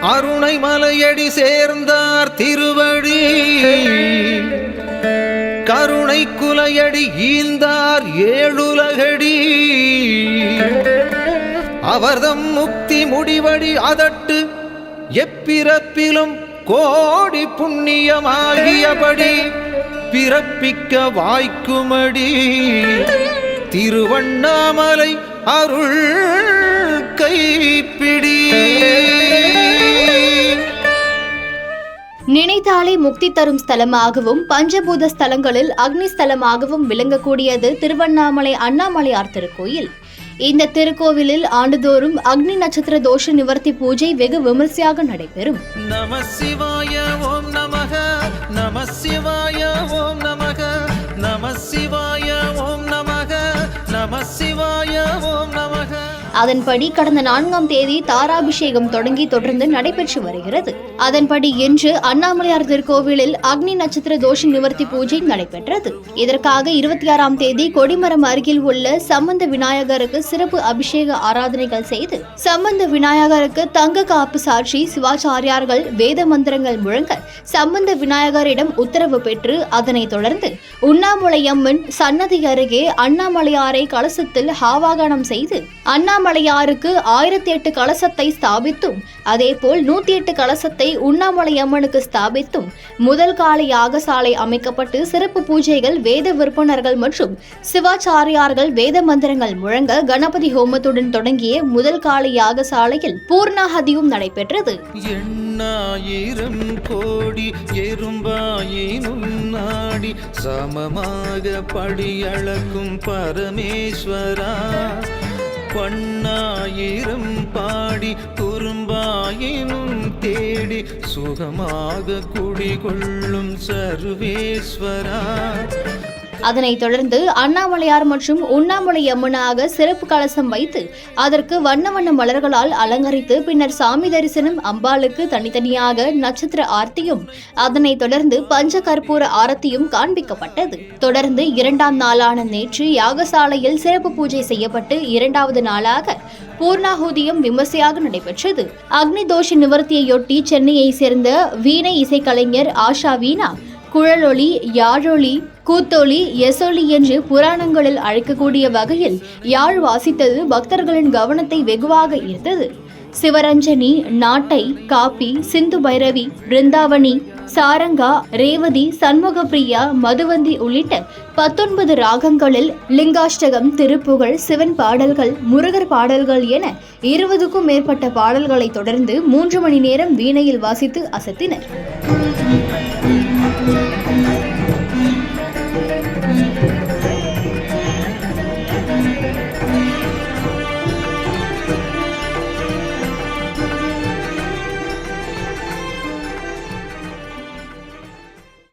அருணை மலையடி சேர்ந்தார் திருவடி. கருணை குலையடி ஈந்தார் ஏழுலகடி. அவர்தம் முக்தி முடிவடி அதட்டு எப்பிறப்பிலும் கோடி புண்ணியமாகியபடி பிறப்பிக்க வாய்க்குமடி. திருவண்ணாமலை அருள் கைப்பிடி. நினைத்தாலே முக்தி தரும் ஸ்தலமாகவும் பஞ்சபூத ஸ்தலங்களில் அக்னி ஸ்தலமாகவும் விளங்கக்கூடியது திருவண்ணாமலை அண்ணாமலையார் திருக்கோயில். இந்த திருக்கோவிலில் ஆண்டுதோறும் அக்னி நட்சத்திர தோஷ நிவர்த்தி பூஜை வெகு விமர்சையாக நடைபெறும். நம சிவாய ஓம் நமக. நம சிவாய ஓம் நமக. நம சிவாய அதன்படி கடந்த நான்காம் தேதி தாராபிஷேகம் தொடங்கி தொடர்ந்து நடைபெற்று வருகிறது. அதன்படி இன்று அண்ணாமலையார் திருக்கோவிலில் அக்னி நட்சத்திர தோஷ நிவர்த்தி பூஜை நடைபெற்றது. இதற்காக இருபத்தி ஆறாம் தேதி கொடிமரம் அருகில் உள்ள சம்பந்த விநாயகருக்கு சிறப்பு அபிஷேக ஆராதனைகள் செய்து சம்பந்த விநாயகருக்கு தங்க காப்பு சாட்சி சிவாச்சாரியார்கள் வேத மந்திரங்கள் முழங்க சம்பந்த விநாயகரிடம் உத்தரவு பெற்று அதனைத் தொடர்ந்து உண்ணாமுலையம்மன் சன்னதி அருகே அண்ணாமலையாரை கலசத்தில் ஹாவாகனம் செய்து அண்ணாமலையாருக்கு ஆயிரத்தி எட்டு கலசத்தை ஸ்தாபித்தும் அதேபோல் நூத்தி எட்டு கலசத்தை உண்ணாமலையம்மனுக்கு ஸ்தாபித்தும் முதல் கால யாகசாலை அமைக்கப்பட்டு சிறப்பு பூஜைகள் வேத விற்பனர்கள் மற்றும் சிவாச்சாரியார்கள் வேத மந்திரங்கள் முழங்க கணபதி ஹோமத்துடன் தொடங்கிய முதல் கால யாகசாலையில் பூர்ணாகதியும் நடைபெற்றது. எண்ணாயிரம் கோடி எறும்பாயினும் நாடி சமமாக படியளக்கும் பரமேஸ்வரா. பண்ணாயிரம் பாடி குறும்பாயினும் தேடி சுகமாக குடிகொள்ளும் சர்வேஸ்வரா. அதனைத் தொடர்ந்து அண்ணாமலையார் மற்றும் உண்ணாமலை அம்மனாக சிறப்பு கலசம் வைத்து அதற்கு வண்ண வண்ண மலர்களால் அலங்கரித்து பின்னர் சாமி தரிசனம் அம்பாளுக்கு தனித்தனியாக நட்சத்திர ஆர்த்தியும் அதனைத் தொடர்ந்து பஞ்ச கற்பூர ஆரத்தியும் காண்பிக்கப்பட்டது. தொடர்ந்து இரண்டாம் நாளான நேற்று யாகசாலையில் சிறப்பு பூஜை செய்யப்பட்டு இரண்டாவது நாளாக பூர்ணாகுதியும் விமர்சையாக நடைபெற்றது. அக்னி தோஷ நிவர்த்தியையொட்டி சென்னையை சேர்ந்த வீணை இசைக்கலைஞர் ஆஷா வீணா குழலொளி யாழொளி கூத்தொளி எசொலி என்று புராணங்களில் அழைக்கக்கூடிய வகையில் யாழ் வாசித்தது பக்தர்களின் கவனத்தை வெகுவாக ஈர்த்தது. சிவரஞ்சனி நாட்டை காப்பி சிந்து பைரவி பிருந்தாவணி சாரங்கா ரேவதி சண்முகப்பிரியா மதுவந்தி உள்ளிட்ட பத்தொன்பது ராகங்களில் லிங்காஷ்டகம் திருப்புகழ் சிவன் பாடல்கள் முருகர் பாடல்கள் என இருபதுக்கும் மேற்பட்ட பாடல்களை தொடர்ந்து மூன்று மணி நேரம் வீணையில் வாசித்து அசத்தினர்.